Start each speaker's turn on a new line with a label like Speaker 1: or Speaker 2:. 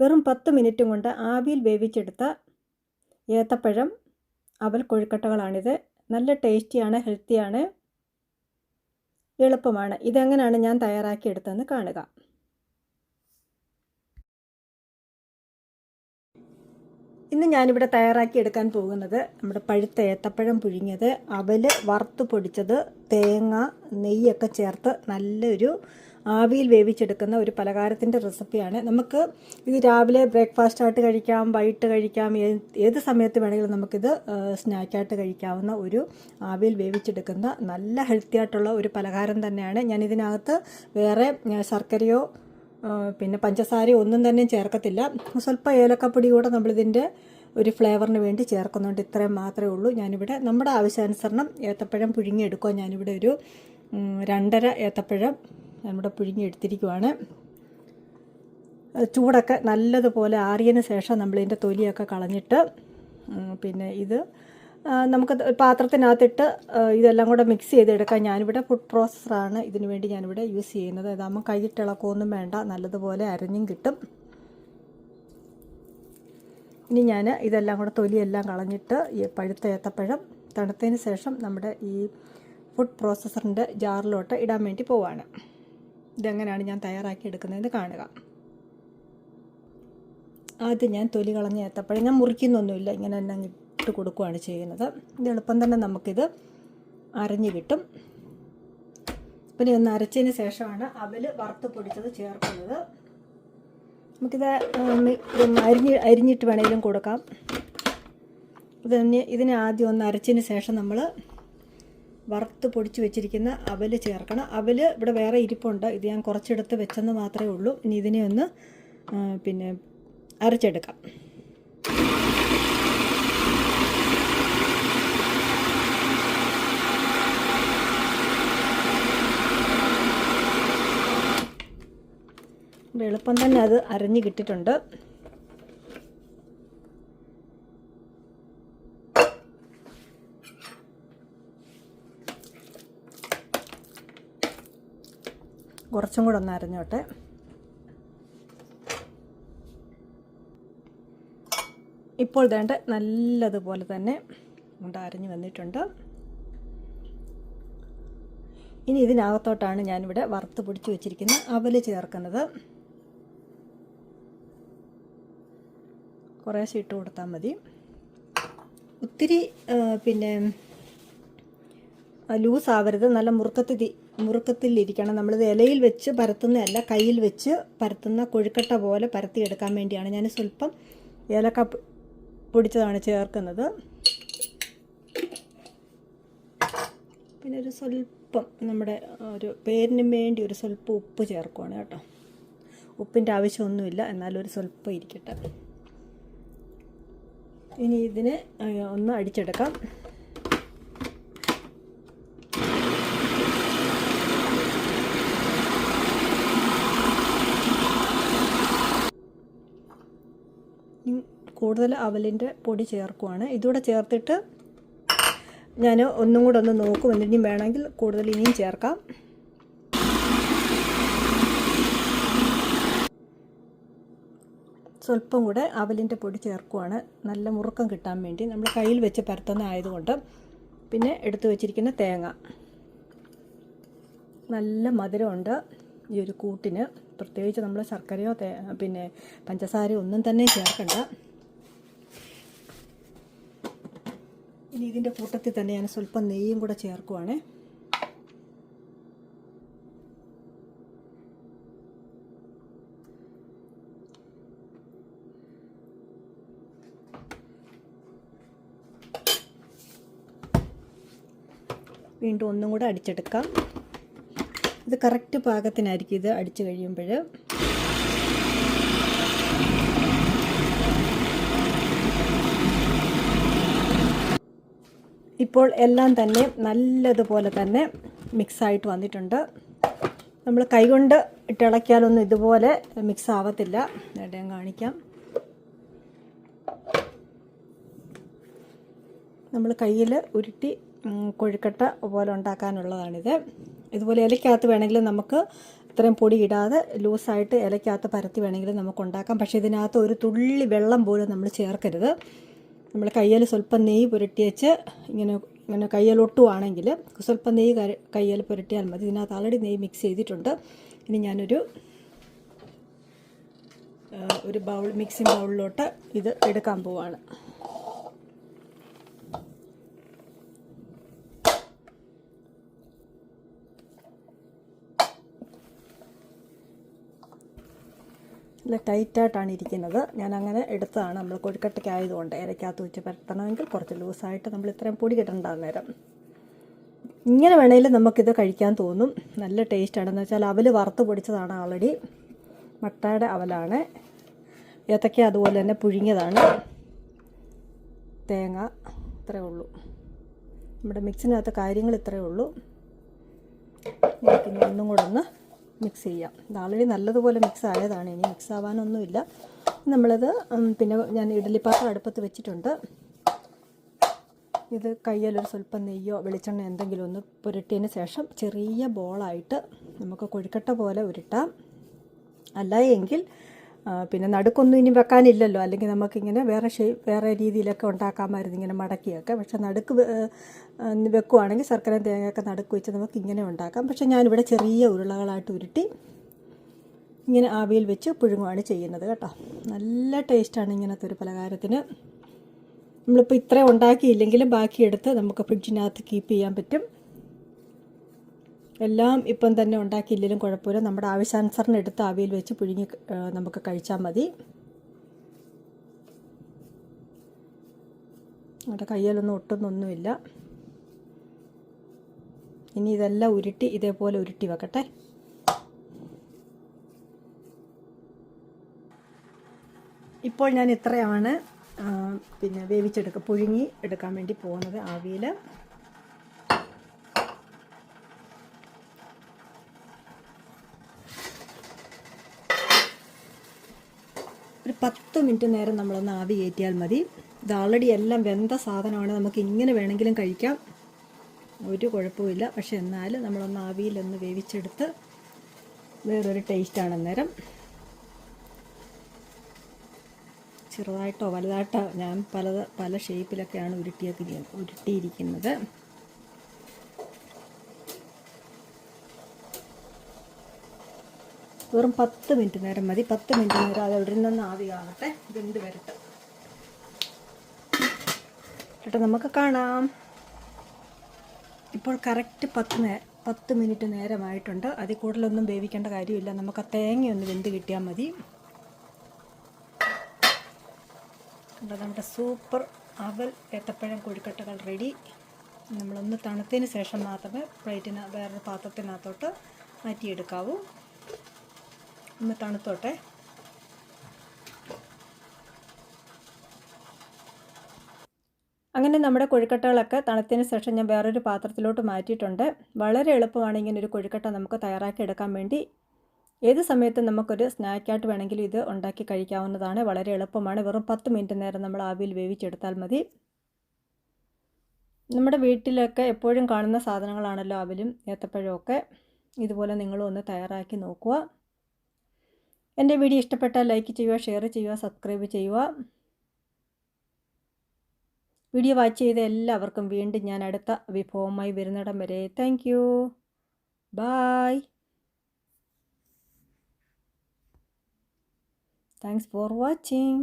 Speaker 1: വെറും പത്ത് മിനിറ്റും കൊണ്ട് ആവിയിൽ വേവിച്ചെടുത്ത ഏത്തപ്പഴം. അവൽ കൊഴുക്കട്ടകളാണിത്. നല്ല ടേസ്റ്റിയാണ് ഹെൽത്തിയാണ് എളുപ്പമാണ്. ഇതെങ്ങനെയാണ് ഞാൻ തയ്യാറാക്കിയെടുത്തതെന്ന് കാണുക. ഇന്ന് ഞാനിവിടെ തയ്യാറാക്കിയെടുക്കാൻ പോകുന്നത് നമ്മുടെ പഴുത്ത ഏത്തപ്പഴം പുഴുങ്ങിയത് അവൽ വറുത്ത് പൊടിച്ചത് തേങ്ങ നെയ്യൊക്കെ ചേർത്ത് നല്ലൊരു ആവിയിൽ വേവിച്ചെടുക്കുന്ന ഒരു പലഹാരത്തിന്റെ റെസിപ്പിയാണ്. നമുക്ക് ഇത് രാവിലെ ബ്രേക്ക്ഫാസ്റ്റ് ആയിട്ട് കഴിക്കാം വൈകിട്ട് കഴിക്കാം ഏത് സമയത്ത് വേണമെങ്കിലും നമുക്കിത് സ്നാക്കായിട്ട് കഴിക്കാവുന്ന ഒരു ആവിയിൽ വേവിച്ചെടുക്കുന്ന നല്ല ഹെൽത്തി ആയിട്ടുള്ള ഒരു പലഹാരം തന്നെയാണ്. ഞാൻ ഇതിനകത്ത് വേറെ ശർക്കരയോ പിന്നെ പഞ്ചസാരയോ ഒന്നും തന്നെ ചേർക്കത്തില്ല. സ്വല്പം ഏലക്കപ്പൊടി കൂടെ നമ്മളിതിന്റെ ഒരു ഫ്ലേവറിന് വേണ്ടി ചേർക്കുന്നുണ്ട്. ഇത്രയും മാത്രമേ ഉള്ളൂ. ഞാനിവിടെ നമ്മുടെ ആവശ്യാനുസരണം ഏത്തപ്പഴം പുഴുങ്ങിയെടുക്കുക ഞാനിവിടെ ഒരു രണ്ടര ഏത്തപ്പഴം എടുത്തിരിക്കുവാണ്. അത് ചൂടൊക്കെ നല്ലതുപോലെ ആറിയതിന് ശേഷം നമ്മളിതിന്റെ തൊലിയൊക്കെ കളഞ്ഞിട്ട് പിന്നെ ഇത് നമുക്ക് പാത്രത്തിനകത്തിട്ട് ഇതെല്ലാം കൂടെ മിക്സ് ചെയ്തെടുക്കാം ഞാനിവിടെ ഫുഡ് പ്രോസസ്സറാണ് ഇതിനു വേണ്ടി ഞാനിവിടെ യൂസ് ചെയ്യുന്നത്. ഇതാകുമ്പോൾ കൈയിട്ടിളക്കമൊന്നും വേണ്ട നല്ലതുപോലെ അരഞ്ഞും കിട്ടും. ഇനി ഞാൻ ഇതെല്ലാം കൂടെ തൊലിയെല്ലാം കളഞ്ഞിട്ട് ഈ പഴുത്ത ഏത്തപ്പഴം തണുത്തതിന് ശേഷം നമ്മുടെ ഈ ഫുഡ് പ്രോസസ്സറിന്റെ ജാറിലോട്ട് ഇടാൻ വേണ്ടി പോവാണ്. ഇതെങ്ങനെയാണ് ഞാൻ തയ്യാറാക്കി എടുക്കുന്നതെന്ന് കാണുക. ആദ്യം ഞാൻ തൊലി കളഞ്ഞ് ഏത്തപ്പഴം ഞാൻ മുറിക്കുന്നൊന്നുമില്ല ഇങ്ങനെ തന്നെ ഇട്ട് കൊടുക്കുകയാണ് ചെയ്യുന്നത്. ഇത് എളുപ്പം തന്നെ നമുക്കിത് അരഞ്ഞ് കിട്ടും. പിന്നെ ഒന്ന് അരച്ചതിന് ശേഷമാണ് അവൽ വറുത്ത് പൊടിച്ചത് ചേർക്കുന്നത്. നമുക്കിത് അരിഞ്ഞ് അരിഞ്ഞിട്ട് വേണമെങ്കിലും കൊടുക്കാം. ഇതിന് ഇതിനെ ആദ്യം ഒന്ന് അരച്ചതിന് ശേഷം നമ്മൾ വറുത്ത് പൊടിച്ച് വെച്ചിരിക്കുന്ന അവൽ ചേർക്കണം. അവൽ ഇവിടെ വേറെ ഇരിപ്പുണ്ട്. ഇത് ഞാൻ കുറച്ചെടുത്ത് വെച്ചെന്ന് മാത്രമേ ഉള്ളൂ. ഇനി ഇതിനെ ഒന്ന് പിന്നെ അരച്ചെടുക്കാം. എളുപ്പം തന്നെ അത് അരഞ്ഞ് കിട്ടിയിട്ടുണ്ട്. കുറച്ചും കൂടെ ഒന്ന് അരഞ്ഞോട്ടെ. ഇപ്പോൾ വേണ്ട നല്ലതുപോലെ തന്നെ ഉണ്ട് അരഞ്ഞു വന്നിട്ടുണ്ട്. ഇനി ഇതിനകത്തോട്ടാണ് ഞാനിവിടെ വറുത്ത് പൊടിച്ച് വെച്ചിരിക്കുന്ന അവൽ ചേർക്കുന്നത്. കുറേശ്ശെ ഇട്ട് കൊടുത്താൽ മതി. ഒത്തിരി പിന്നെ ലൂസ് ആവരുത് നല്ല മുറുക്കത്തിൽ മുറുക്കത്തിലിരിക്കണം. നമ്മളിത് ഇലയിൽ വെച്ച് പരത്തുന്നതല്ല കയ്യിൽ വെച്ച് പരത്തുന്ന കൊഴുക്കട്ട പോലെ പരത്തിയെടുക്കാൻ വേണ്ടിയാണ് ഞാൻ സ്വല്പം ഏലക്ക പൊടിച്ചതാണ് ചേർക്കുന്നത്. പിന്നെ ഒരു സ്വല്പം നമ്മുടെ ഒരു പേരിന് വേണ്ടി ഒരു സ്വല്പം ഉപ്പ് ചേർക്കുവാണ് കേട്ടോ. ഉപ്പിന്റെ ആവശ്യമൊന്നുമില്ല എന്നാലും ഒരു സ്വല്പം ഇരിക്കട്ടെ. ഇനി ഇതിനെ ഒന്ന് അടിച്ചെടുക്കാം ഇനി കൂടുതൽ അവലിന്റെ പൊടി ചേർക്കുവാണ്. ഇതുകൂടെ ചേർത്തിട്ട് ഞാൻ ഒന്നും കൂടെ ഒന്ന് നോക്കും. എന്നിട്ടും വേണമെങ്കിൽ കൂടുതൽ ഇനിയും ചേർക്കാം. സ്വല്പം കൂടെ അവലിന്റെ പൊടി ചേർക്കുവാണ്. നല്ല മുറുക്കം കിട്ടാൻ വേണ്ടി. നമ്മൾ കയ്യിൽ വെച്ച് പരത്തുന്ന ആയതുകൊണ്ട് പിന്നെ എടുത്തു വച്ചിരിക്കുന്ന തേങ്ങ. നല്ല മധുരമുണ്ട് ഈ ഒരു കൂട്ടിന്. പ്രത്യേകിച്ച് നമ്മൾ ശർക്കരയോ പിന്നെ പഞ്ചസാരയോ ഒന്നും തന്നെ ചേർക്കണ്ട. ഇനി ഇതിന്റെ കൂട്ടത്തിൽ തന്നെ ഞാൻ സ്വല്പം നെയ്യും കൂടെ ചേർക്കുവാണ്. വീണ്ടും ഒന്നും കൂടെ അടിച്ചെടുക്കാം. ഇത് കറക്റ്റ് പാകത്തിനായിരിക്കും ഇത് അടിച്ചു കഴിയുമ്പോൾ ഇപ്പോൾ എല്ലാം തന്നെ നല്ലതുപോലെ തന്നെ മിക്സായിട്ട് വന്നിട്ടുണ്ട്. നമ്മൾ കൈകൊണ്ട് ഇട്ടിളക്കിയാലൊന്നും ഇതുപോലെ മിക്സ് ആവത്തില്ല ഞാൻ കാണിക്കാം. നമ്മൾ കയ്യിൽ ഉരുട്ടി കൊഴുക്കട്ട പോലെ ഉണ്ടാക്കാനുള്ളതാണിത്. ഇതുപോലെ ഇലക്കകത്ത് വേണമെങ്കിൽ നമുക്ക് ഇത്രയും പൊടി ഇടാതെ ലൂസായിട്ട് ഇലക്കകത്ത് പരത്തി വേണമെങ്കിൽ നമുക്ക് ഉണ്ടാക്കാം. പക്ഷേ ഇതിനകത്ത് ഒരു തുള്ളി വെള്ളം പോലും നമ്മൾ ചേർക്കരുത്. നമ്മൾ കയ്യിൽ സ്വല്പം നെയ്യ് പുരട്ടി വെച്ച് ഇങ്ങനെ ഇങ്ങനെ കയ്യിൽ ഒട്ടുവാണെങ്കിൽ സ്വല്പം നെയ്യ് കയ്യിൽ പുരട്ടിയാൽ മതി. ഇതിനകത്ത് ആൾറെഡി നെയ്യ് മിക്സ് ചെയ്തിട്ടുണ്ട്. ഇനി ഞാനൊരു ഒരു ബൗൾ മിക്സിംഗ് ബൗളിലോട്ട് ഇത് എടുക്കാൻ പോവാണ്. നല്ല ടൈറ്റായിട്ടാണ് ഇരിക്കുന്നത്. ഞാൻ അങ്ങനെ എടുത്തതാണ്. നമ്മൾ കൊഴുക്കട്ടയ്ക്ക് ആയതുകൊണ്ട് ഇരയ്ക്കകത്ത് വെച്ച് പരത്തണമെങ്കിൽ കുറച്ച് ലൂസായിട്ട് നമ്മൾ ഇത്രയും പൊടി കിട്ടണ്ട നേരം. ഇങ്ങനെ വേണമെങ്കിലും നമുക്കിത് കഴിക്കാൻ തോന്നും. നല്ല ടേസ്റ്റാണെന്ന് വെച്ചാൽ അവൽ വറുത്ത് പൊടിച്ചതാണ് ഓൾറെഡി മട്ടയുടെ അവലാണ്. ഏത്തക്ക അതുപോലെ തന്നെ പുഴുങ്ങിയതാണ്. തേങ്ങ ഇത്രയേ ഉള്ളൂ. നമ്മുടെ മിക്സിനകത്ത് കാര്യങ്ങൾ ഇത്രയേ ഉള്ളൂ. നമുക്കിനി ഒന്നും കൂടെ ഒന്ന് മിക്സ് ചെയ്യാം. ഇത് ആൾറെഡി നല്ലതുപോലെ മിക്സ് ആയതാണ്. ഇനി മിക്സ് ആവാനൊന്നുമില്ല. നമ്മളത് പിന്നെ ഞാൻ ഇഡലിപ്പാത്രം അടുപ്പത്ത് വെച്ചിട്ടുണ്ട്. ഇത് കയ്യിലൊരു സ്വല്പം നെയ്യോ വെളിച്ചെണ്ണ എന്തെങ്കിലും ഒന്ന് പുരട്ടിയതിന് ശേഷം ചെറിയ ബോളായിട്ട് നമുക്ക് കൊഴുക്കട്ട പോലെ ഉരുട്ടാം. അല്ല എങ്കിൽ പിന്നെ നടുക്കൊന്നും ഇനി വെക്കാനില്ലല്ലോ. അല്ലെങ്കിൽ നമുക്കിങ്ങനെ വേറെ ഷേ വേറെ രീതിയിലൊക്കെ ഉണ്ടാക്കാമായിരുന്നു ഇങ്ങനെ മടക്കിയൊക്കെ. പക്ഷേ നടുക്ക് വെക്കുവാണെങ്കിൽ ശർക്കര തേങ്ങയൊക്കെ നടുക്ക് വെച്ച് നമുക്ക് ഇങ്ങനെ ഉണ്ടാക്കാം. പക്ഷെ ഞാനിവിടെ ചെറിയ ഉരുളകളായിട്ട് ഉരുട്ടി ഇങ്ങനെ ആവിയിൽ വെച്ച് പുഴുങ്ങുവാണ് ചെയ്യുന്നത് കേട്ടോ. നല്ല ടേസ്റ്റാണ് ഇങ്ങനത്തെ ഒരു പലഹാരത്തിന്. നമ്മളിപ്പോൾ ഇത്രയും ഉണ്ടാക്കിയില്ലെങ്കിലും ബാക്കിയെടുത്ത് നമുക്ക് ഫ്രിഡ്ജിനകത്ത് കീപ്പ് ചെയ്യാൻ പറ്റും. എല്ലാം ഇപ്പം തന്നെ ഉണ്ടാക്കിയില്ലെങ്കിലും കുഴപ്പമില്ല. നമ്മുടെ ആവശ്യാനുസരണം എടുത്ത് ആവിയിൽ വെച്ച് പുഴുങ്ങി നമുക്ക് കഴിച്ചാൽ മതി. നമ്മുടെ കയ്യിലൊന്നും ഒട്ടുന്നൊന്നുമില്ല. ഇനി ഇതെല്ലാം ഉരുട്ടി ഇതേപോലെ ഉരുട്ടി വെക്കട്ടെ. ഇപ്പോൾ ഞാൻ ഇത്രയാണ് പിന്നെ വേവിച്ചെടുക്കുക പുഴുങ്ങി എടുക്കാൻ വേണ്ടി പോകുന്നത് ആവിയിൽ. പത്ത് മിനിറ്റ് നേരം നമ്മളൊന്ന് ആവി കയറ്റിയാൽ മതി. ഇത് ആൾറെഡി എല്ലാം വെന്ത സാധനമാണ്. നമുക്ക് ഇങ്ങനെ വേണമെങ്കിലും കഴിക്കാം. ഒരു കുഴപ്പമില്ല പക്ഷെ എന്നാലും നമ്മളൊന്ന് ആവിയിലൊന്ന് വേവിച്ചെടുത്ത് വേറൊരു ടേസ്റ്റാണ് അന്നേരം. ചെറുതായിട്ടോ വലുതായിട്ടോ ഞാൻ പല പല ഷേപ്പിലൊക്കെയാണ് ഉരുട്ടിയത് ഉരുട്ടിയിരിക്കുന്നത്. വെറും പത്ത് മിനിറ്റ് നേരം മതി. പത്ത് മിനിറ്റ് നേരം അത് അവിടെ നിന്ന് ആവിയാകട്ടെ വെന്ത് വരട്ടെ? കേട്ടോ നമുക്ക് കാണാം. ഇപ്പോൾ കറക്റ്റ് പത്ത് നേ പത്ത് മിനിറ്റ് നേരമായിട്ടുണ്ട്. അതിൽ കൂടുതലൊന്നും വേവിക്കേണ്ട കാര്യമില്ല. നമുക്ക് ആ തേങ്ങയൊന്ന് വെന്ത് കിട്ടിയാൽ മതി. കണ്ടോ നമ്മുടെ സൂപ്പർ അവൽ ഏത്തപ്പഴം കൊഴുക്കട്ടകൾ റെഡി നമ്മളൊന്ന് തണുത്തതിന് ശേഷം മാത്രമേ പ്ലേറ്റിന് വേറൊരു പാത്രത്തിനകത്തോട്ട് മാറ്റിയെടുക്കാവൂ. ഒന്ന് തണുത്തോട്ടെ. അങ്ങനെ നമ്മുടെ കൊഴുക്കട്ടകളൊക്കെ തണുത്തതിന് ശേഷം ഞാൻ വേറൊരു പാത്രത്തിലോട്ട് മാറ്റിയിട്ടുണ്ട്. വളരെ എളുപ്പമാണ് ഇങ്ങനെ ഒരു കൊഴുക്കട്ട നമുക്ക് തയ്യാറാക്കി എടുക്കാൻ വേണ്ടി. ഏത് സമയത്തും നമുക്കൊരു സ്നാക്കായിട്ട് വേണമെങ്കിലും ഇത് ഉണ്ടാക്കി കഴിക്കാവുന്നതാണ്. വളരെ എളുപ്പമാണ്. വെറും പത്ത് മിനിറ്റ് നേരം നമ്മൾ ആവിയിൽ വേവിച്ചെടുത്താൽ മതി. നമ്മുടെ വീട്ടിലൊക്കെ എപ്പോഴും കാണുന്ന സാധനങ്ങളാണല്ലോ ആവിലും ഏത്തപ്പഴമൊക്കെ. ഇതുപോലെ നിങ്ങളും ഒന്ന് തയ്യാറാക്കി നോക്കുക. എന്റെ വീഡിയോ ഇഷ്ടപ്പെട്ടാൽ ലൈക്ക് ചെയ്യുക ഷെയർ ചെയ്യുക സബ്സ്ക്രൈബ് ചെയ്യുക. വീഡിയോ വാച്ച് ചെയ്ത എല്ലാവർക്കും വീണ്ടും ഞാൻ അടുത്ത വിഭവമായി വരുന്നിടം വരെ. Thank you bye thanks for watching